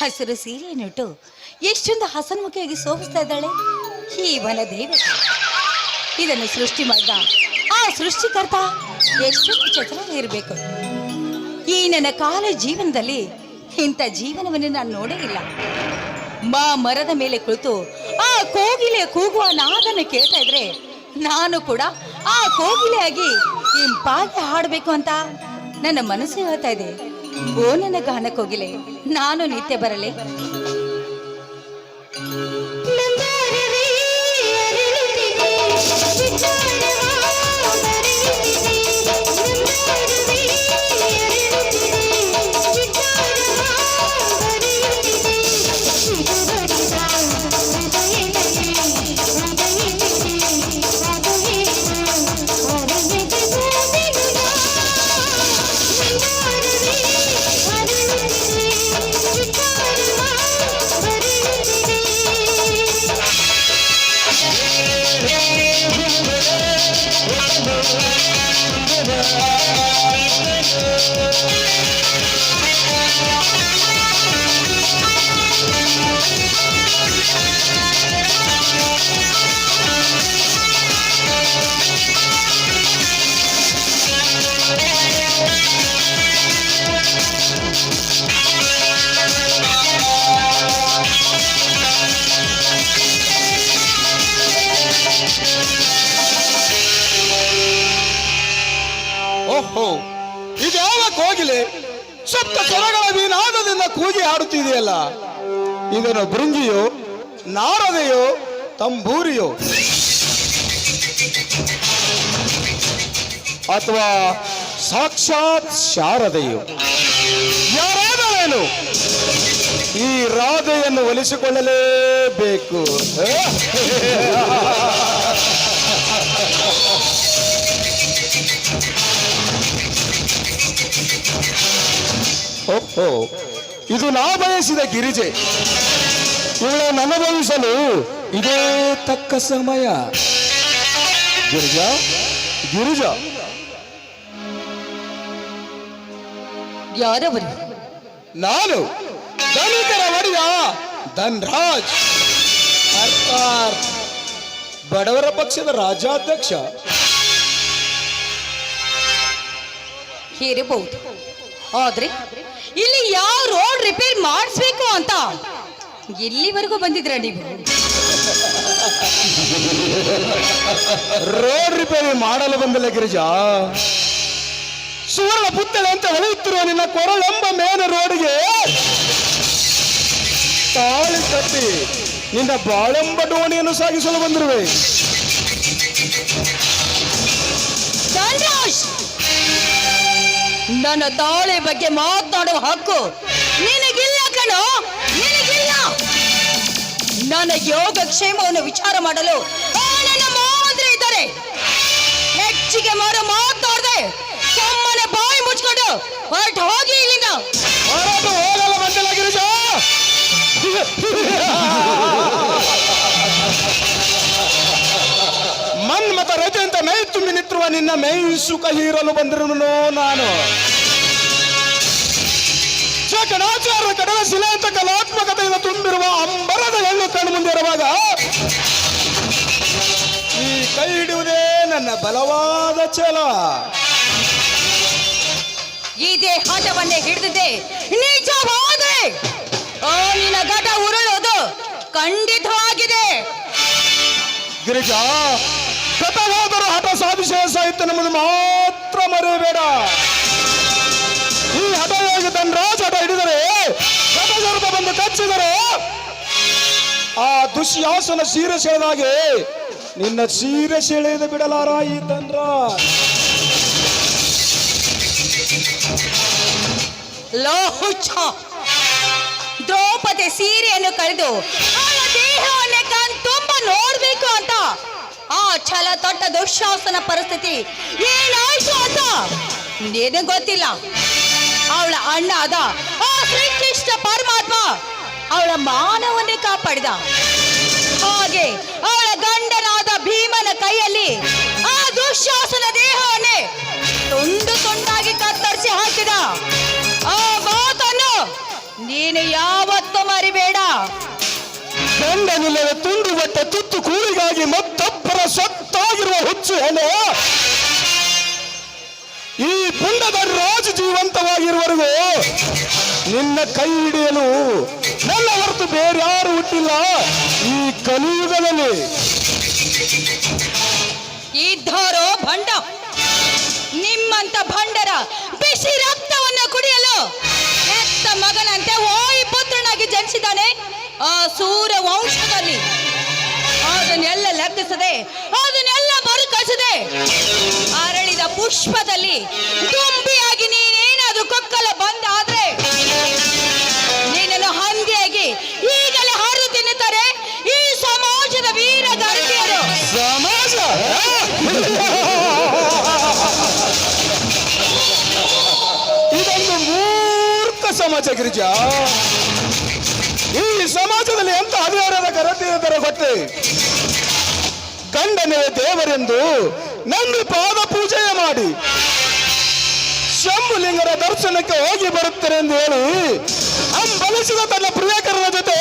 ಹಸಿರು ಸೀರೆಯನ್ನಿಟ್ಟು ಎಷ್ಟೊಂದು ಹಸನ್ಮುಖಿಯಾಗಿ ಸೋಭಿಸ್ತಾ ಇದ್ದಾಳೆ. ಈ ವನ ದೇವತೆ. ಇದನ್ನು ಸೃಷ್ಟಿ ಮಾಡಿದ ಆ ಸೃಷ್ಟಿಕರ್ತ ಎಷ್ಟೊಂದು ಚತುರ ಇರಬೇಕು. ಈ ನನ್ನ ಕಾಲ ಜೀವನದಲ್ಲಿ ಇಂಥ ಜೀವನವನ್ನು ನಾನು ನೋಡೇ ಇಲ್ಲ ಮಾ ಮರದ ಮೇಲೆ ಕುಳಿತು ಆ ಕೋಗಿಲೆ ಕೂಗುವ ನಾದನ್ನು ಕೇಳ್ತಾ ಇದ್ರೆ ನಾನು ಕೂಡ ಆ ಕೋಗಿಲೆಯಾಗಿ ಇಂಪಾಗಿ ಹಾಡಬೇಕು ಅಂತ ನನ್ನ ಮನಸ್ಸು ಹೇಳ್ತಾ ಇದೆ. ಓ ನನ್ನ ಗಾನ ಕೋಗಿಲೆ ನಾನು ನಿತ್ಯ ಬರಲೆ. ಓಹೋ ಇದ್ಯಾವ ಕೋಗಿಲೆ? ಸಪ್ತ ಸ್ವರಗಳ ವಿನಾದದಿಂದ ಕೂಗಿ ಹಾಡುತ್ತಿದೆಯಲ್ಲ. ಇದನ್ನು ಬೃಂಜಿಯೋ ನಾರದೆಯೋ, ತಂಬೂರಿಯೋ? ಅಥವಾ ಸಾಕ್ಷಾತ್ ಶಾರದೆಯೋ? ಯಾರಾದರೇನು? ಈ ರಾಧೆಯನ್ನು ಒಲಿಸಿಕೊಳ್ಳಲೇಬೇಕು. ಓಹೋ ಇದು ನಾ ಬಯಸಿದ ಗಿರಿಜೆ. ಇವಳು ನನ್ನ ಭವಿಸಲು ಇದೇ ತಕ್ಕ ಸಮಯ. ಗಿರಿಜಾ ಗಿರಿಜಾ. ಯಾರವರು? ನಾನು ದಲಿತರ ಒಡೆಯ ಧನ್ರಾಜ್. ಅರ್ಥಾತ್ ಬಡವರ ಪಕ್ಷದ ರಾಜ್ಯಾಧ್ಯಕ್ಷ. ಇರಬಹುದು ಆದ್ರೆ ಇಲ್ಲಿ ಯಾವ ರೋಡ್ ರಿಪೇರ್ ಮಾಡಿಸ್ಬೇಕು ಅಂತ? ಇಲ್ಲಿವರೆಗೂ ಬಂದಿದ್ರ ನೀವು? ರೋಡ್ ರಿಪೇರಿ ಮಾಡಲು ಬಂದಿಲ್ಲ ಗಿರಿಜಾ. ಸುವರ್ಣ ಪುತ್ತಳೆ ಅಂತ ಹೊಳೆಯುತ್ತಿರುವ ನಿನ್ನ ಕೊರಳೆಂಬ ಮೇನ ರೋಡ್ಗೆ ತಾಳಿ ಕಟ್ಟಿ ನಿನ್ನ ಬಾಳೆಂಬ ಡೋಣಿಯನ್ನು ಸಾಗಿಸಲು ಬಂದಿರುವೆ. ನನ್ನ ತಾಳಿ ಬಗ್ಗೆ ಮಾತನಾಡುವ ಹಕ್ಕು ನಿನಗಿಲ್ಲ ಕಣೋ. ನಿನಗಿಲ್ಲ. ನನ್ನ ಯೋಗಕ್ಷೇಮವನ್ನು ವಿಚಾರ ಮಾಡಲು ಆ ನನ್ನ ಮಾವಂದ್ರೆ ಇದ್ದಾರೆ. ಹೆಚ್ಚಿಗೆ ಮಾರೋ ಮಾತಾಡದೆ ಸುಮ್ಮನೆ ಬಾಯಿ ಮುಚ್ಕೊಂಡು ಹೊರಟು ಹೋಗಿ ಇಲ್ಲಿಂದ. ಹೊರಟು ಹೋಗಲು ಬಂದಿಲ್ಲ ಗಿರಿಜಾ ಮನ್ಮತ ರಜೆ ಅಂತ ಮೈ ತುಂಬಿ ನಿಂತಿರುವ ನಿನ್ನ ಮೈ ಸುಖ ಹೀರಲು ಬಂದಿರುವನು ನಾನು. ಜಗನಾಚಾರ ಕಡಲ ಶಿಲೆ ಅಂತ ಕಲಾತ್ಮಕತೆಯಿಂದ ತುಂಬಿರುವ ಅಂಬರದ ಹೆಣ್ಣು ಕಣ್ಣು ಮುಂದಿರುವಾಗ ಈ ಕೈ ಹಿಡಿಯುವುದೇ ನನ್ನ ಬಲವಾದ ಛಲ. ಇದೇ ದೇಹಾಟವನ್ನೇ ಹಿಡಿದಿದೆ ನಿಜವಾದೆ. ಆ ನಿನ್ನ ಘಟ ಉರುಳೋದು ಖಂಡಿತವಾಗಿದೆ. ಗಿರಿಜಾ ಗತವಾದರೂ ಹಠ ಸಾಧಿಸುವ ಸಾಹಿತ್ಯ ನಮ್ಮದು ಮಾತ್ರ ಮರೆಯಬೇಡ. ಈ ಹಠ ಹೇಗೆ ರಾಜ ಹಠ ಹಿಡಿದರೆ ಬಂದು ಕಚ್ಚಿದರೆ, ಆ ದುಶ್ಯಾಸನ ಸೀರೆ ಸೆಳೆದಾಗೆ ನಿನ್ನ ಸೀರೆ ಸೆಳೆಯದು ಬಿಡಲಾರ ಈ ತಂದ್ರ ದ್ರೌಪದಿ ಸೀರೆಯನ್ನು ಕಳೆದು ತುಂಬಾ ತುಂಬ ನೋಡ್ಬೇಕು ಅಂತ. ಛಲ ತೊಟ್ಟ ದುಶ್ಯಾಸನ ಪರಿಸ್ಥಿತಿ. ಏನಾಯ್ತು ಅಂತ ನಿನಗೆ ಗೊತ್ತಿಲ್ಲ. ಅವಳ ಅಣ್ಣ ಅದ ಆ ಶ್ರೀಕೃಷ್ಣ ಪರಮಾತ್ಮ ಅವಳ ಮಾನವನ್ನೇ ಕಾಪಾಡಿದ. ಹಾಗೆ ಅವಳ ಗಂಡನಾದ ಭೀಮನ ಕೈಯಲ್ಲಿ ಆ ದುಶ್ಯಾಸನ ದೇಹವನ್ನೇ ತುಂಡು ತುಂಡಾಗಿ ಕತ್ತರಿಸಿ ಹಾಕಿದ. ಆ ಮಾತನ್ನು ನೀನು ಯಾವತ್ತೂ ಮರಿಬೇಡ. ಗಂಡನಿಲ್ಲದ ತುಂಡು ಬಟ್ಟ ತುತ್ತು ಕೂಳಿಗಾಗಿ ಮತ್ತೊಬ್ಬರ ಸೊತ್ತಾಗಿರುವ ಹುಚ್ಚು ಎಲೆ ಈ ಪುಂಡದ ರಾಜ ಜೀವಂತವಾಗಿರುವವರೆಗೂ ನಿನ್ನ ಕೈ ಹಿಡಿಯಲು ನನ್ನ ಹೊರತು ಬೇರೆ ಯಾರು ಹುಟ್ಟಿಲ್ಲ. ಈ ಕಲಿಯುಗದಲ್ಲಿ ಇದ್ದಾರೋ ಭಂಡ, ನಿಮ್ಮಂತ ಭಂಡರ ಬಿಸಿ ರಕ್ತವನ್ನು ಕುಡಿಯಲು ಮಗನಂತೆ ಓಯಿ ಪುತ್ರನಾಗಿ ಜನಿಸಿದ್ದಾನೆ ಆ ಸೂರ್ಯ ವಂಶದಲ್ಲಿ. ಅದನ್ನೆಲ್ಲ ಲಗ್ಗಿಸದೆ ಅದನ್ನೆಲ್ಲ ಮರುಕಳಿಸದೆ ಅರಳಿದ ಪುಷ್ಪದಲ್ಲಿ ತುಂಬಿಯಾಗಿ ನೀನೇನಾದ್ರೂ ಕೊಕ್ಕಲ ಬಂದಾದ್ರೆ ನೀನನ್ನು ಹಂದಿಯಾಗಿ ಈಗಲೇ ಹರಿದು ತಿನ್ನುತ್ತಾರೆ ಈ ಸಮಾಜದ ವೀರ ಗರ್ಭಿಯರು ಸಮಾಜ? ಇದೊಂದು ಮೂರ್ಖ ಸಮಾಜ ಗಿರಿಜಾ. ಸಮಾಜದಲ್ಲಿ ಎಂತ ಅಧಿಕಾರದ ಕರತೆ ತರ ಗೊತ್ತೇ? ಗಂಡನೇ ದೇವರೆಂದು ನನ್ನ ಪಾದ ಪೂಜೆಯ ಮಾಡಿ ಶಂಭುಲಿಂಗರ ದರ್ಶನಕ್ಕೆ ಹೋಗಿ ಬರುತ್ತೇನೆ ಎಂದು ಹೇಳಿ ಹಂಬಲಿಸಿದ ತನ್ನ ಪ್ರಿಯಕರನ ಜೊತೆ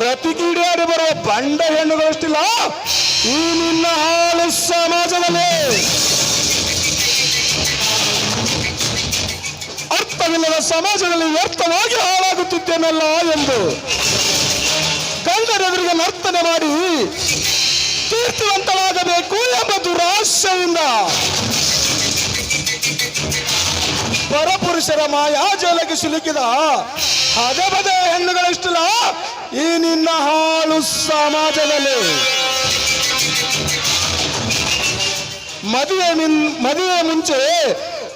ರತಿಗೀಡಾಡಿ ಬರುವ ಬಂಡ ಹೆಣ್ಣುಗಳಷ್ಟಿಲ್ಲ, ಈ ನಿನ್ನ ಹಾಳು ಸಮಾಜದಲ್ಲಿ. ಅರ್ಥವಿಲ್ಲದ ಸಮಾಜದಲ್ಲಿ ವ್ಯರ್ಥವಾಗಿ ಹಾಳಾಗುತ್ತಿದ್ದೇನಲ್ಲ ಎಂದು ಗಂಡರೆದುರಿಗೆ ನರ್ತನೆ ಮಾಡಿ ಕೀರ್ತಿವಂತರಾಗಬೇಕು ಎಂಬ ದುರಾಶೆಯಿಂದ ಪರಪುರುಷರ ಮಾಯಾಜಾಲಕ್ಕೆ ಸಿಲುಕಿದ ಹದಬದ ಹೆಣ್ಣುಗಳಿಷ್ಟಿಲ್ಲ, ಈ ನಿನ್ನ ಹಾಳು ಸಮಾಜದಲ್ಲಿ. ಮದುವೆ ಮದುವೆ ಮುಂಚೆ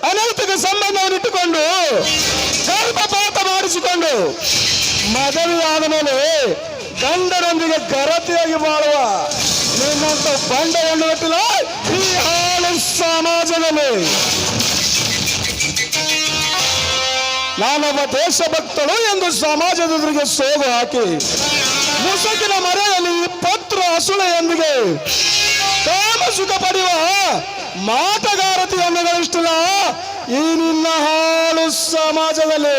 ಅನೈತಿಕ ಸಂಬಂಧವನ್ನು ಇಟ್ಟುಕೊಂಡು ಗರ್ಭಪಾತ ಮಾಡಿಸಿಕೊಂಡು ಮದುವೆಯಾದ ಮೇಲೆ ಗಂಡರೊಂದಿಗೆ ಗರತಿಯಾಗಿ ಬಾಳುವ ನಿನ್ನಂತ ಬಂಡವನ್ನು ಹೆಣ್ಣು ಗಟ್ಟಿಲ್ಲ ಈ ಹಾಳು ಸಮಾಜದಲ್ಲಿ. ನಾನೊಬ್ಬ ದೇಶಭಕ್ತಳು ಎಂದು ಸಮಾಜದ ಎದುರಿಗೆ ಸೋಗು ಹಾಕಿ ಮುಸುಕಿನ ಮರೆಯಲ್ಲಿ ಪತ್ರ ಹಸುಳೆಯೊಂದಿಗೆ ಕಾಮ ಸುಖ ಪಡೆಯುವ ಮಾಟಗಾರತಿ ಗಳಿಸ್ತಿಲ್ಲ ಈ ನಿನ್ನ ಹಾಳು ಸಮಾಜದಲ್ಲಿ.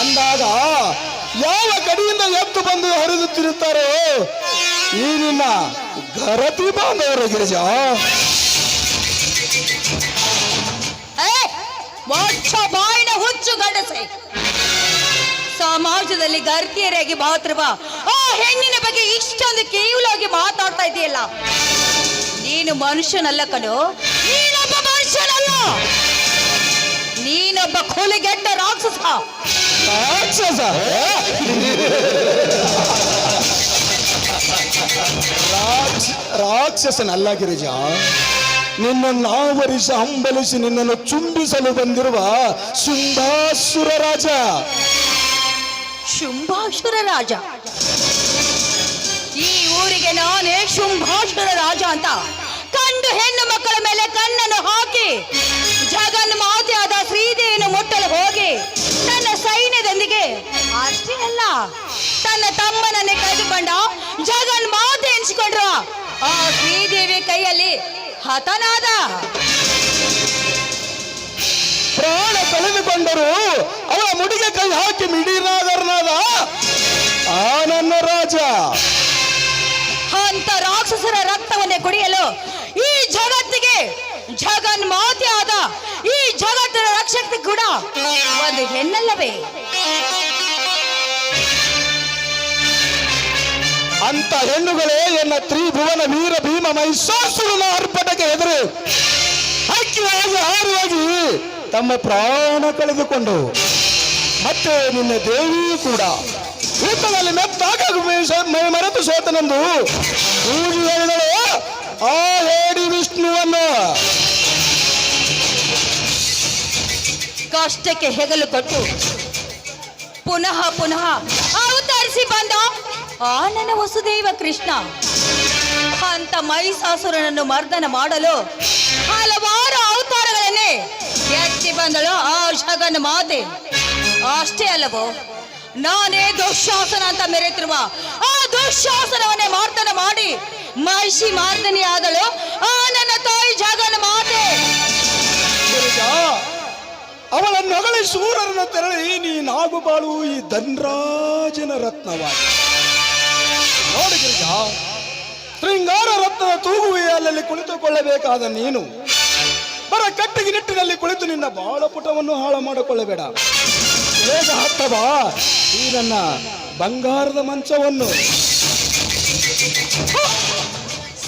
ಅಂದಾಗ ಯಾವ ಕಡೆಯಿಂದ ಎದ್ದು ಬಂದು ಹರಿದು ತಿರುತ್ತಾರೋ, ಈ ನಿನ್ನ ಗರತಿ ಬಾಂಧವರ ಗಿರಿಜಾ. ಬಾಯಿನ ಹುಚ್ಚು ಗಂಡಸೆ. ಸಮಾಜದಲ್ಲಿ ಗರ್ತಿಯರಾಗಿ ಮಾತ್ರವ ಆ ಹೆಣ್ಣಿನ ಬಗ್ಗೆ ಇಷ್ಟೊಂದು ಕೇವಲವಾಗಿ ಮಾತಾಡ್ತಾ ಇದೆಯಲ್ಲ. ನೀನು ಮನುಷ್ಯನಲ್ಲ ಕಣೋ. ನೀನೊಬ್ಬ ಮನುಷ್ಯನಲ್ಲ. ನೀನೊಬ್ಬ ಕೊಲೆಗೆಟ್ಟ ರಾಕ್ಷಸ. ರಾಕ್ಷಸ? ರಾಕ್ಷ- ರಾಕ್ಷಸನಲ್ಲ ಗಿರಿಜ. ನಿನ್ನನ್ನು ಆವರಿಸಿ ಹಂಬಲಿಸಿ ನಿನ್ನನ್ನು ಚುಂಬಿಸಲು ಬಂದಿರುವ ಶುಂಭಾಸುರ ರಾಜ. ಶುಂಭಾಸುರ ರಾಜ. ಈ ಊರಿಗೆ ನಾನೇ ಶುಂಭಾಸುರ ರಾಜ ಅಂತ. ಕಂಡು ಹೆಣ್ಣು ಮಕ್ಕಳ ಮೇಲೆ ಕಣ್ಣನ್ನು ಹಾಕಿ ಜಗನ್ ಮಾತೆಯಾದ ಶ್ರೀದೇವಿಯನ್ನು ಮುಟ್ಟಲು ಹೋಗಿ ತನ್ನ ಸೈನ್ಯದೊಂದಿಗೆ ಅಷ್ಟೇ ಅಲ್ಲ ತನ್ನ ತಮ್ಮನನ್ನೇ ಕಳೆದುಕೊಂಡ ಜಗನ್ ಮಾತೆ ಎನಿಸಿಕೊಂಡ್ರು. ಆ ಶ್ರೀದೇವಿ ಕೈಯಲ್ಲಿ ಹತನಾದ ಪ್ರಾಣ ಕಳೆದುಕೊಂಡರು. ಅವಳ ಮುಡಿಗೆ ಕೈ ಹಾಕಿ ಮಿಡಿನಾದರನಾದ ಆ ನನ್ನ ರಾಜ ಅಂತ ರಾಕ್ಷಸರ ರಕ್ತವನ್ನೇ ಕುಡಿಯಲು ಈ ಜಗತ್ತಿಗೆ ಜಗನ್ ಮಾತೆಯಾದ ಈ ಜಗತ್ತಿನ ರಕ್ಷಕ ಕೂಡ ಒಂದು ಹೆಣ್ಣಲ್ಲವೇ ಅಂತ ಹೆಣ್ಣುಗಳೇ ಎನ್ನ ತ್ರಿಭುವನ ವೀರ ಭೀಮ ಮಹಿಷಾಸುರನ ಅರ್ಪಟಕ್ಕೆ ಎದುರು ಹಕ್ಕಿಯಾಗಿ ಹಾರುವಾಗಿ ತಮ್ಮ ಪ್ರಾಣ ಕಳೆದುಕೊಂಡು ಮತ್ತೆ ನಿನ್ನ ದೇವಿ ಕೂಡ ಊಟದಲ್ಲಿ ಮೆತ್ತಾಗ ಮರೆತು ಸೋತನೆಂದು ಹೇಳಿದಳು ಆ ಹೇಡಿ ವಿಷ್ಣುವನ್ನು ಕಷ್ಟಕ್ಕೆ ಹೆಗಲು ಕೊಟ್ಟು ಪುನಃ ಪುನಃ ಅವತರಿಸಿ ಬಂದ ಆ ನನ್ನ ವಸುದೇವ ಕೃಷ್ಣ. ಅಂತ ಮೈಸಾಸುರನನ್ನು ಮರ್ದನ ಮಾಡಲು ಹಲವಾರು ಅವತಾರಗಳನ್ನೇ ಎತ್ತಿ ಬಂದಳು ಆ ಶಗನ ಮಾತೆ. ಅಷ್ಟೇ ಅಲ್ಲವೋ, ನಾನೇ ದುಶ್ಯಾಸನ ಅಂತ ಮೆರೆತಿರುವ ಆ ದುಶ್ಯಾಸನವನ್ನೇ ಮಾರ್ತನ ಮಾಡಿ ಮಹಿಷಿ ಮಾರ್ದನಿ ಆದಳು ಆ ನನ್ನ ತಾಯಿ ಜಗನ್ ಮಾತೆ. ಗಿರಿಜ ಅವಳನ್ನು ಹೊಗಳಿ ಸೂರರನ್ನು ತೆರಳಿ ನೀನಾಗು ಬಾಳು ಈ ಧನ್ರಾಜನ ರತ್ನವಾಗಿ. ನೋಡಿ ಶೃಂಗಾರ ರತ್ನದ ಅಲ್ಲಲ್ಲಿ ಕುಳಿತುಕೊಳ್ಳಬೇಕಾದ ನೀನು, ಬರ ಕಟ್ಟಿಗೆ ನಿಟ್ಟಿನಲ್ಲಿ ಕುಳಿತು ನಿನ್ನ ಬಾಳ ಪುಟವನ್ನು ಹಾಳು ಮಾಡಿಕೊಳ್ಳಬೇಡ. ಬೇಗ ಹತ್ತವಾ ಈ ನನ್ನ ಬಂಗಾರದ ಮಂಚವನ್ನು.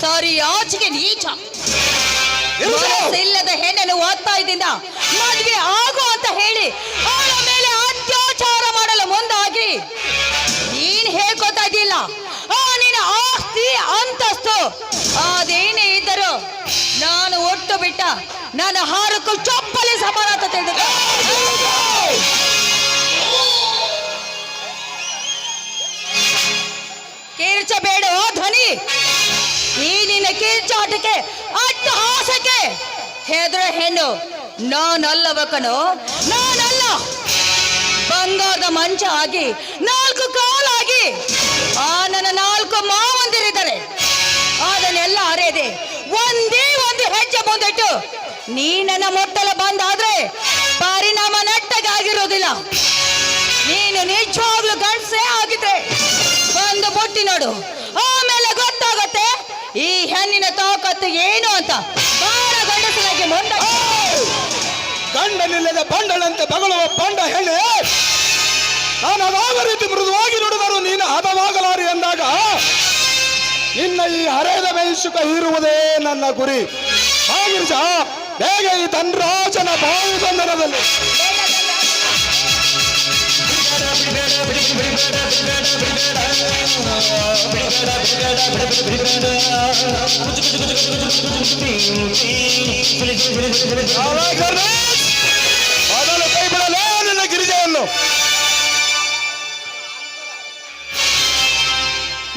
ಸಾರಿ, ಆಚೆಗೆ ನೀಚ. ಇಲ್ಲದ ಹೆಣ್ಣನ್ನು ಓದ್ತಾ ಒತ್ತಾಯದಿಂದ ಮದುವೆ ಆಗು ಅಂತ ಹೇಳಿ ಅವಳ ಮೇಲೆ ಅತ್ಯಾಚಾರ ಮಾಡಲು ಮುಂದಾಗಿ. ನೀನ್ ಹೇಳ್ಕೊತಾ ಓ ನಿನ್ನ ಆಸ್ತಿ ಅಂತಸ್ತು. ಅದೇನೇ ಇದ್ದರು ನಾನು ಒಟ್ಟು ಬಿಟ್ಟ ನನ್ನ ಹಾರಕ್ಕೂ ಚಪ್ಪಲಿ ಸಮಾನ ಅಂತ ತಿಳಿದ ಕಿರ್ಚಬೇಡ ಧ್ವನಿ. ಈ ನಿನ್ನ ಅಟ್ಟು ಅಟ್ಟಹಾಸಕ್ಕೆ ಹೆದ್ರ ಹೆಣ್ಣು. ನಾನಲ್ಲ ಕಣೋ, ನಾನಲ್ಲ. ಬಂಗಾರದ ಮಂಚ ಆಗಿ, ನಾಲ್ಕು ಕಾಲಾಗಿ ಆ ನನ್ನ ನಾಲ್ಕು ಮಾವಂದಿರಿದ್ದಾರೆ ಅದನ್ನೆಲ್ಲ ಅರೆದೆ ಒಂದೇ ಒಂದು ಹೆಜ್ಜೆ ಮುಂದಿಟ್ಟು ನೀ ನನ್ನ ಮೊಟ್ಟಲ ಬಂದಾದ್ರೆ ಪರಿಣಾಮ ನೆಟ್ಟಗಾಗಿರೋದಿಲ್ಲ ನೀನು ನಿಜವಾಗ್ಲೂ ಗಂಡಸೇ ಆಗಿದ್ರೆ ಬಂದು ಬುಟ್ಟಿ ನೋಡು. ಆಮೇಲೆ ಗೊತ್ತಾಗತ್ತೆ ಈ ಹೆಣ್ಣಿನ ತಾಕತ್ತು ಏನು ಅಂತ ಬಾಳ ಗಂಡನಿಲ್ಲದ ಬಂಡಳಂತೆ ಬಗಳುವ ಬಂಡ ಹೆಣ್ಣೆ! ನಾನು ಅದಾವ ರೀತಿ ಮೃದುವಾಗಿ ನುಡಿದರು ನೀನು ಹದವಾಗಲಾರಿ ಎಂದಾಗ ನಿನ್ನ ಈ ಹರೆಯದ ಮೆಣಸುಕ ಇರುವುದೇ ನನ್ನ ಗುರಿ. ಹಾಗಿರ್ಜ ಹೇಗೆ ಈ ಧನ್ರಾಜನ ಬಾವು ಬಂಧನದಲ್ಲಿ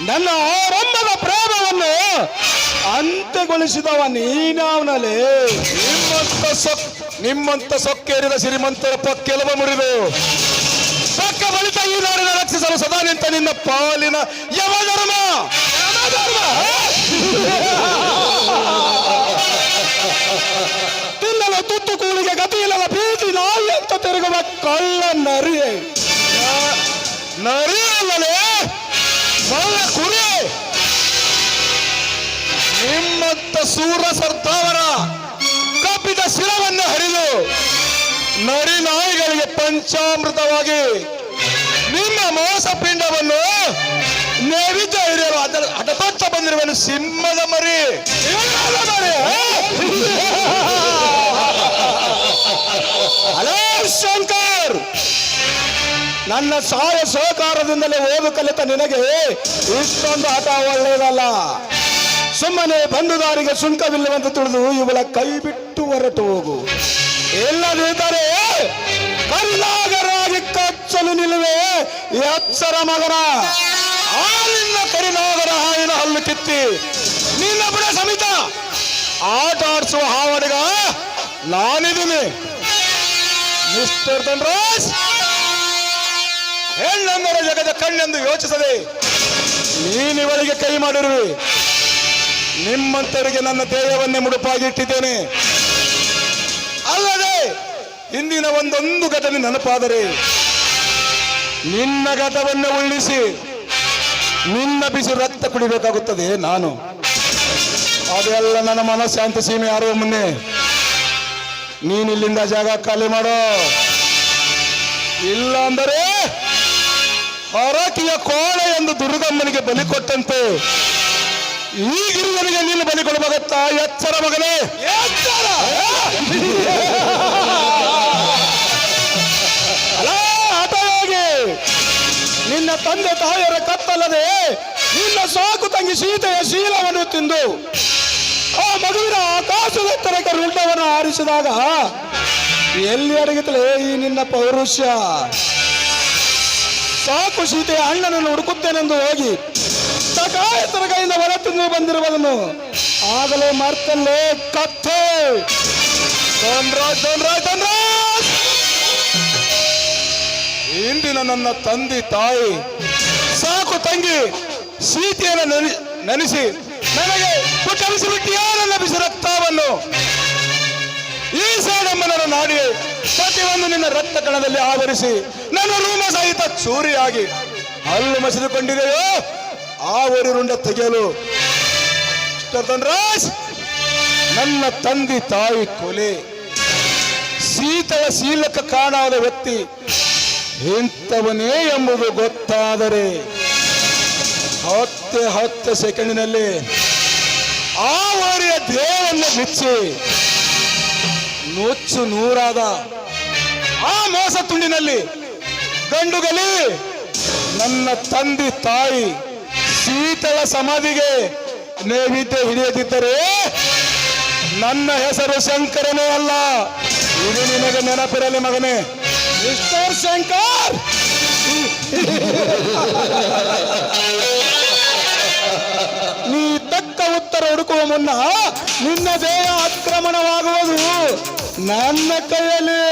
ನಿನ್ನ ಆರಂಭದ ಪ್ರೇಮವನ್ನು ಅಂತ್ಯಗೊಳಿಸಿದವ ನೀನವನಲ್ಲಿ ನಿಮ್ಮಂತ ಸೊಕ್ ನಿಮ್ಮಂತ ಸೊಕ್ಕೇರಿದ ಶ್ರೀಮಂತರ ಪಕ್ಕೆಲವ ಮುರಿದು. ಈ ರಕ್ಷಿಸಲು ಸದಾ ನಿಂತ ನಿನ್ನ ಪಾಲಿನ ಯಮ ಧರ್ಮ. ತಿನ್ನಲ ತುತ್ತು ಕೂಳಿಗೆ ಗತಿ ಇಲ್ಲದ ಬೀದಿ ನಾಯಿ ಅಂತ ತಿರುಗುವ ಕಳ್ಳ ನರಿ ನರಿ ಅಲ್ಲಲೇ ಕುರಿ. ನಿಮ್ಮಂತ ಸೂರ ಸರ್ತಾವರ ಕಬ್ಬಿದ ಶಿರವನ್ನು ಹರಿದು ನರಿ ನಾಯಿಗಳಿಗೆ ಪಂಚಾಮೃತವಾಗಿ ನಿಮ್ಮ ಮೋಸ ಪಿಂಡವನ್ನು ನೈವೇದ್ಯ ಹಿರಿಯರು ಅದರ ಹಠತೊಟ್ಟ ಬಂದಿರುವನು ಸಿಂಹದ ಮರಿ. ಮರಿ, ಹಲೋ ಶಂಕರ್! ನನ್ನ ಸಹಾಯ ಸಹಕಾರದಿಂದಲೇ ಓದು ಕಲಿತ ನಿನಗೆ ಇಷ್ಟೊಂದು ಆಟ ಒಳ್ಳೇದಲ್ಲ ಸುಮ್ಮನೆ ಬಂದುದಾರಿಗೆ ಸುಂಕವಿಲ್ಲವೆಂದು ತಿಳಿದು ಇವಳ ಕೈ ಬಿಟ್ಟು ಹೊರಟು ಹೋಗು. ಇಲ್ಲದಿದ್ದರೆ ಕಚ್ಚಲು ನಿಲ್ಲುವೆ. ಎಚ್ಚರ ಮಗನ. ನಿನ್ನ ಕರಿನಾಗರ ಹಾಯಿನ ಹಲ್ಲು ಕಿತ್ತಿ. ನಿನ್ನ ಬಿಡ ಸಮಿತ. ಆಟ ಆಡಿಸುವ ಹಾವಡಿಗ ನಾನಿದ್ದೀನಿ. ಮಿಸ್ಟರ್ ಧನ್ರಾಜ್, ಹೆಣ್ಣಂದರ ಜಗದ ಕಣ್ಣೆಂದು ಯೋಚಿಸದೆ ನೀನಿವಳಿಗೆ ಕೈ ಮಾಡಿರುವೆ. ನಿಮ್ಮಂತರಿಗೆ ನನ್ನ ದೇಹವನ್ನೇ ಮುಡುಪಾಗಿಟ್ಟಿದ್ದೇನೆ ಅಲ್ಲದೆ, ಇಂದಿನ ಒಂದೊಂದು ಘಟನೆ ನೆನಪಾದರೆ ನಿನ್ನ ಗತವನ್ನು ಉಳಿಸಿ ನಿನ್ನ ಬಿಸಿ ರಕ್ತ ಕುಡಿಬೇಕಾಗುತ್ತದೆ ನಾನು. ಅದೆಲ್ಲ ನನ್ನ ಮನಃಶಾಂತಿ ಸೀಮೆ ಯಾರೋ ಮುನ್ನೆ. ನೀನಿಲ್ಲಿಂದ ಜಾಗ ಖಾಲಿ ಮಾಡೋ. ಇಲ್ಲ ಅಂದರೆ ಹರಕಿಯ ಕೋಳೆ ಎಂದು ದುರ್ಗಮ್ಮನಿಗೆ ಬಲಿ ಕೊಟ್ಟಂತೆ. ಈ ಗಿರಿಜನಿಗೆ ನೀನು ಬಲಿ ಕೊಡಬೇಕಾಗತ್ತಾ ಎಚ್ಚರ ಮಗನೇ. ಎಚ್ಚರ ತಂದೆ ತಾಯಿಯರ ಕತ್ತಲ್ಲದೆ ನಿನ್ನ ಸಾಕು ತಂಗಿ ಸೀತೆಯ ಶೀಲವನ್ನು ತಿಂದು ಆ ಮಗುವಿನ ಆಕಾಶದೆತ್ತರಕ್ಕೆ ರುಂಡವನ್ನು ಆರಿಸಿದಾಗ ಎಲ್ಲಿ ಅಡಗಿತಲೇ ಈ ನಿನ್ನ ಪೌರುಷ್ಯ? ಸಾಕು ಸೀತೆಯ ಅಣ್ಣನನ್ನು ಹುಡುಕುತ್ತೇನೆಂದು ಹೋಗಿ ಸಕಾಯತರ ಕೈಯಿಂದ ಹೊರ ತಿಂದು ಬಂದಿರುವುದನ್ನು ಆಗಲೇ ಮರ್ತಲ್ಲೇ ಕತ್ತೆ. ಇಂದಿನ ನನ್ನ ತಂದೆ ತಾಯಿ. ಸಾಕು ತಂಗಿ, ಸೀತೆಯನ್ನು ನೆನೆ, ನೆನೆಸಿ. ನನಗೆ ಪುಟವಿಸಿಬಿಟ್ಟಿಯಾ ನನ್ನ ಬಿಸಿ ರಕ್ತವನ್ನು. ಈ ಸಾಡೆಂಬನರ ನಾಡಿ ಪ್ರತಿಯೊಂದು ನಿನ್ನ ರಕ್ತ ಕಣದಲ್ಲಿ ಆವರಿಸಿ ನನ್ನ ರೂಮ ಸಹಿತ ಚೂರಿಯಾಗಿ ಹಲ್ಲು ಮಸಿದುಕೊಂಡಿದೆಯೋ, ಆ ರುಂಡ ತೆಗೆಯಲು. ರಾಜ್ ನನ್ನ ತಂದೆ ತಾಯಿ ಕೊಲೆ. ಸೀತಳ ಶೀಲಕ ಕಾಣಾದ ವ್ಯಕ್ತಿ ಇಂಥವನೇ ಎಂಬುದು ಗೊತ್ತಾದರೆ ಹತ್ತೆ ಹತ್ತು ಸೆಕೆಂಡಿನಲ್ಲಿ ಆ ವಾರಿಯ ದೇಹವನ್ನು ಬಿಚ್ಚಿ ನುಚ್ಚು ನೂರಾದ ಆ ಮೋಸ ತುಂಡಿನಲ್ಲಿ ಗಂಡುಗಲಿ, ನನ್ನ ತಂದೆ ತಾಯಿ ಶೀತಳ ಸಮಾಧಿಗೆ ನೈವೇದ್ಯ ಹಿಡಿಯದಿದ್ದರೆ ನನ್ನ ಹೆಸರು ಶಂಕರನೇ ಅಲ್ಲ. ಇದು ನಿನಗೆ ನೆನಪಿರಲಿ ಮಗನೇ. ಮಿಸ್ಟರ್ ಶಂಕರ್ ನೀ ತಕ್ಕ ಉತ್ತರ ಹುಡುಕುವ ಮುನ್ನ ನಿನ್ನ ದೇಹ ಆಕ್ರಮಣವಾಗುವುದು ನನ್ನ ಕೈಯಲ್ಲಿ.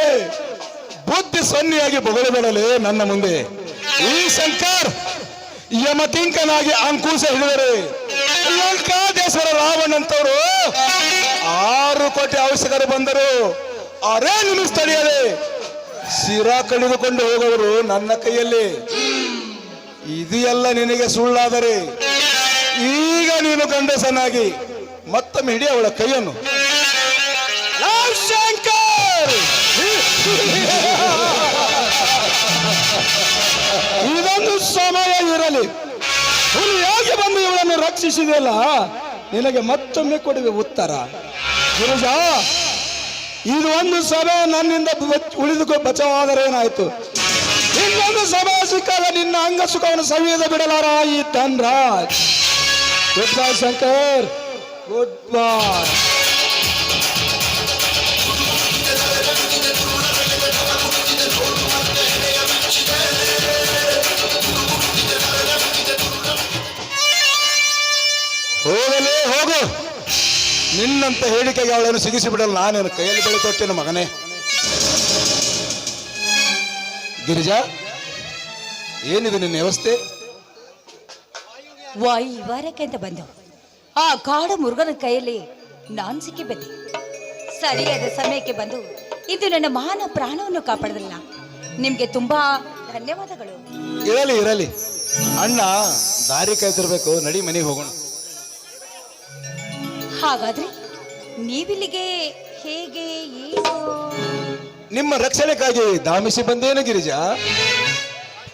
ಬುದ್ಧಿ ಸೊನ್ನೆಯಾಗಿ ಬೊಗಳುಬಿಡಲಿ ನನ್ನ ಮುಂದೆ. ಈ ಶಂಕರ್ ಯಮತಿಂಕನಾಗಿ ಅಂಕುಶ ಹಿಡಿದರೆ ಲಂಕಾದೇಶ್ವರ ರಾವಣಂತವರು ಆರು ಕೋಟಿ ಅವಶ್ಯಕರು ಬಂದರು. ಅರೇ ನಿಮಿಸ್ತಳಿಯದೆ ಶಿರಾ ಕಳೆದುಕೊಂಡು ಹೋಗವರು ನನ್ನ ಕೈಯಲ್ಲಿ. ಇದು ಎಲ್ಲ ನಿನಗೆ ಸುಳ್ಳಾದರೆ ಈಗ ನೀನು ಗಂಡಸನಾಗಿ ಮತ್ತೊಮ್ಮೆ ಹಿಡಿ ಅವಳ ಕೈಯನ್ನು. ಶಂಕರ್! ಇದೊಂದು ಸಮಯ ಇರಲಿ. ಹುಲಿಯಾಗಿ ಬಂದು ಇವಳನ್ನು ರಕ್ಷಿಸಿದೆಯಲ್ಲ ನಿನಗೆ ಮತ್ತೊಮ್ಮೆ ಕೊಡುವೆ ಉತ್ತರ. ಗುರುಜ ಇದು ಒಂದು ಸಭೆ, ನನ್ನಿಂದ ಉಳಿದುಕೊ ಆದರೆ ಏನಾಯ್ತು? ಇನ್ನೊಂದು ಸಭೆ ಸಿಕ್ಕಾಗ ನಿನ್ನ ಅಂಗ ಸುಖವನ್ನು ಸವಿಯದ ಬಿಡಲಾರ ಈ ಬಾಯ್ ಶಂಕರ್. ಗುಡ್ ಬಾಯ್ ನಿನ್ನಂತ ಹೇಳಿಕೆಗೆ ಅವಳನ್ನು ಸಿಗಿಸಿ ಬಿಡಲು ನಾನೇನು ಕೈಯಲ್ಲಿ ಬೆಳೆ ತೊಟ್ಟಿನ ಮಗನೇ. ಗಿರಿಜಾ ಏನಿದೆ ನಿನ್ನ ವ್ಯವಸ್ಥೆ? ವಾಯುವಾರಕ್ಕೆ ಅಂತ ಬಂದು. ಆ ಕಾಡು ಮುರುಗನ ಕೈಯಲ್ಲಿ ನಾನು ಸಿಕ್ಕಿ ಬಂದೆ ಸರಿಯಾದ ಸಮಯಕ್ಕೆ ಬಂದು ಇದು ನನ್ನ ಮಾನ ಪ್ರಾಣವನ್ನು ಕಾಪಾಡದಲ್ಲ. ನಿಮ್ಗೆ ತುಂಬಾ ಧನ್ಯವಾದಗಳು. ಇರಲಿ ಇರಲಿ. ಅಣ್ಣ ದಾರಿ ಕಾಯ್ತಿರ್ಬೇಕು ನಡಿ ಮನೆಗೆ ಹೋಗೋಣ. ಹಾಗಾದ್ರೆ ನೀವಿಲ್ಲಿಗೆ ಹೇಗೆ ಏನು ನಿಮ್ಮ ರಕ್ಷಣೆಗಾಗಿ ಧಾಮಿಸಿ ಬಂದೇನು ಗಿರಿಜಾ?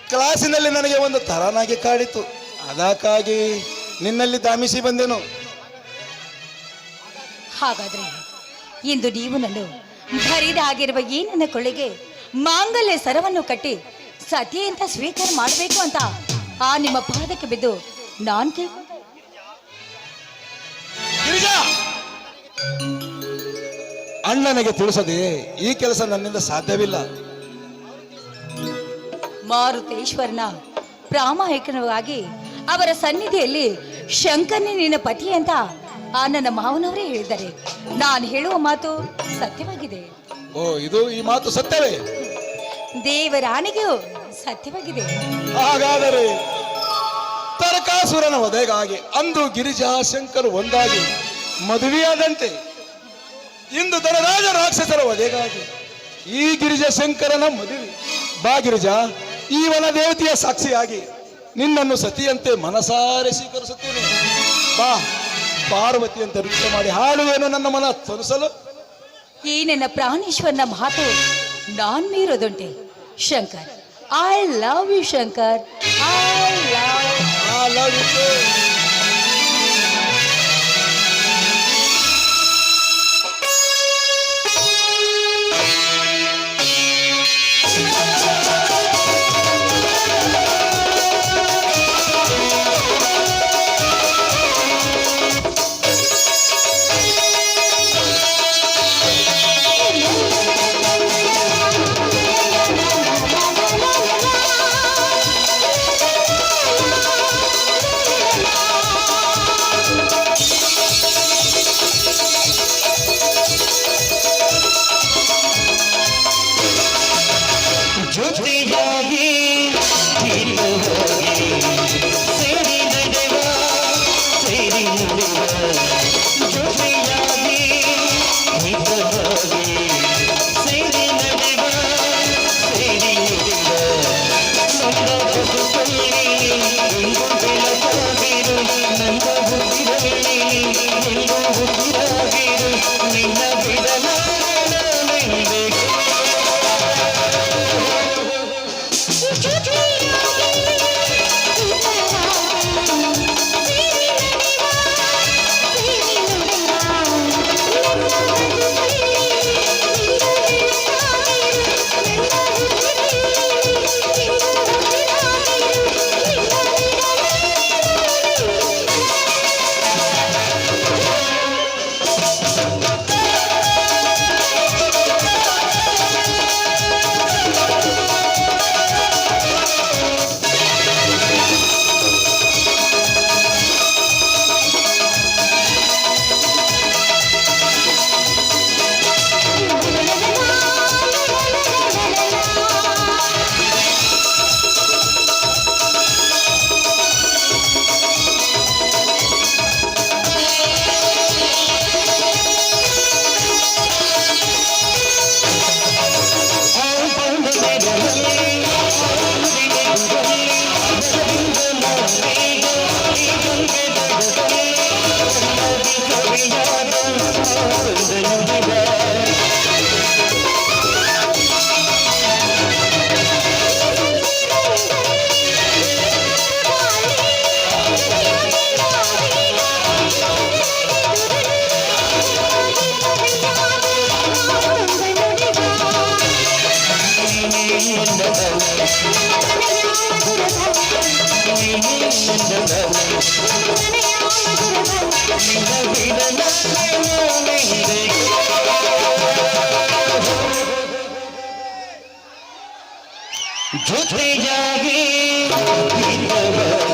ಕ್ಲಾಸಿನಲ್ಲಿ ನನಗೆ ಒಂದು ತರನಾಗಿ ಕಾಡಿತು. ಅದಕ್ಕಾಗಿ ನಿನ್ನಲ್ಲಿ ಧಾಮಿಸಿ ಬಂದೆನು. ಹಾಗಾದ್ರೆ ಇಂದು ನೀವು ನನ್ನ ಭರಿದಾಗಿರುವ ಈ ನನ್ನ ಕೊಳ್ಳಿಗೆ ಮಾಂಗಲ್ಯ ಸರವನ್ನು ಕಟ್ಟಿ ಸತಿ ಅಂತ ಸ್ವೀಕಾರ ಮಾಡಬೇಕು ಅಂತ ಆ ನಿಮ್ಮ ಪಾದಕ್ಕೆ ಬಿದ್ದು ನಾನ್ ಅಣ್ಣನಿಗೆ ತಿಳಿಸದೆ ಈ ಕೆಲಸ ನನ್ನಿಂದ ಸಾಧ್ಯವಿಲ್ಲ. ಮಾರುತೇಶ್ವರನ ಪ್ರಾಮಾಣಿಕವಾಗಿ ಅವರ ಸನ್ನಿಧಿಯಲ್ಲಿ ಶಂಕರನೇ ನಿನ್ನ ಪತಿ ಅಂತ ಆ ನನ್ನ ಮಾವನವರೇ ಹೇಳಿದ್ದಾರೆ. ನಾನು ಹೇಳುವ ಮಾತು ಸತ್ಯವಾಗಿದೆ. ಓ ಇದು ಈ ಮಾತು ಸತ್ಯವೇ? ದೇವರಾಣಿಗೂ ಸತ್ಯವಾಗಿದೆ. ಹಾಗಾದರೆ ತರಕಾಸುರನ ವಧೆಗಾಗಿ ಅಂದು ಗಿರಿಜಾ ಶಂಕರ್ ಒಂದಾಗಿ ಮದುವೆಯಾದಂತೆ ಇಂದು ಧನರಾಜ ರಾಕ್ಷಸರ ವಧೆಗಾಗಿ ಈ ಗಿರಿಜ ಶಂಕರನ ಮದುವೆ. ಬಾ ಗಿರಿಜಾ ಈ ವನ ದೇವತೆಯ ಸಾಕ್ಷಿಯಾಗಿ ನಿನ್ನನ್ನು ಸತಿಯಂತೆ ಮನಸಾರೆ ಸ್ವೀಕರಿಸುತ್ತೇನೆ. ಬಾ ಪಾರ್ವತಿಯಂತೆ ನೃತ್ಯ ಮಾಡಿ ಹಾಡುವೇನು ನನ್ನ ಮನ ತೋರಿಸಲು ಈ ನನ್ನ ಪ್ರಾಣೇಶ್ವರನ ಮಾತು ನಾನ್ ಮೀರೋದುಂಟೆ. Shankar I love you Shankar. I love you Shankar ಜೊತೆಯಾಗಿ ಇದ್ದವರೇ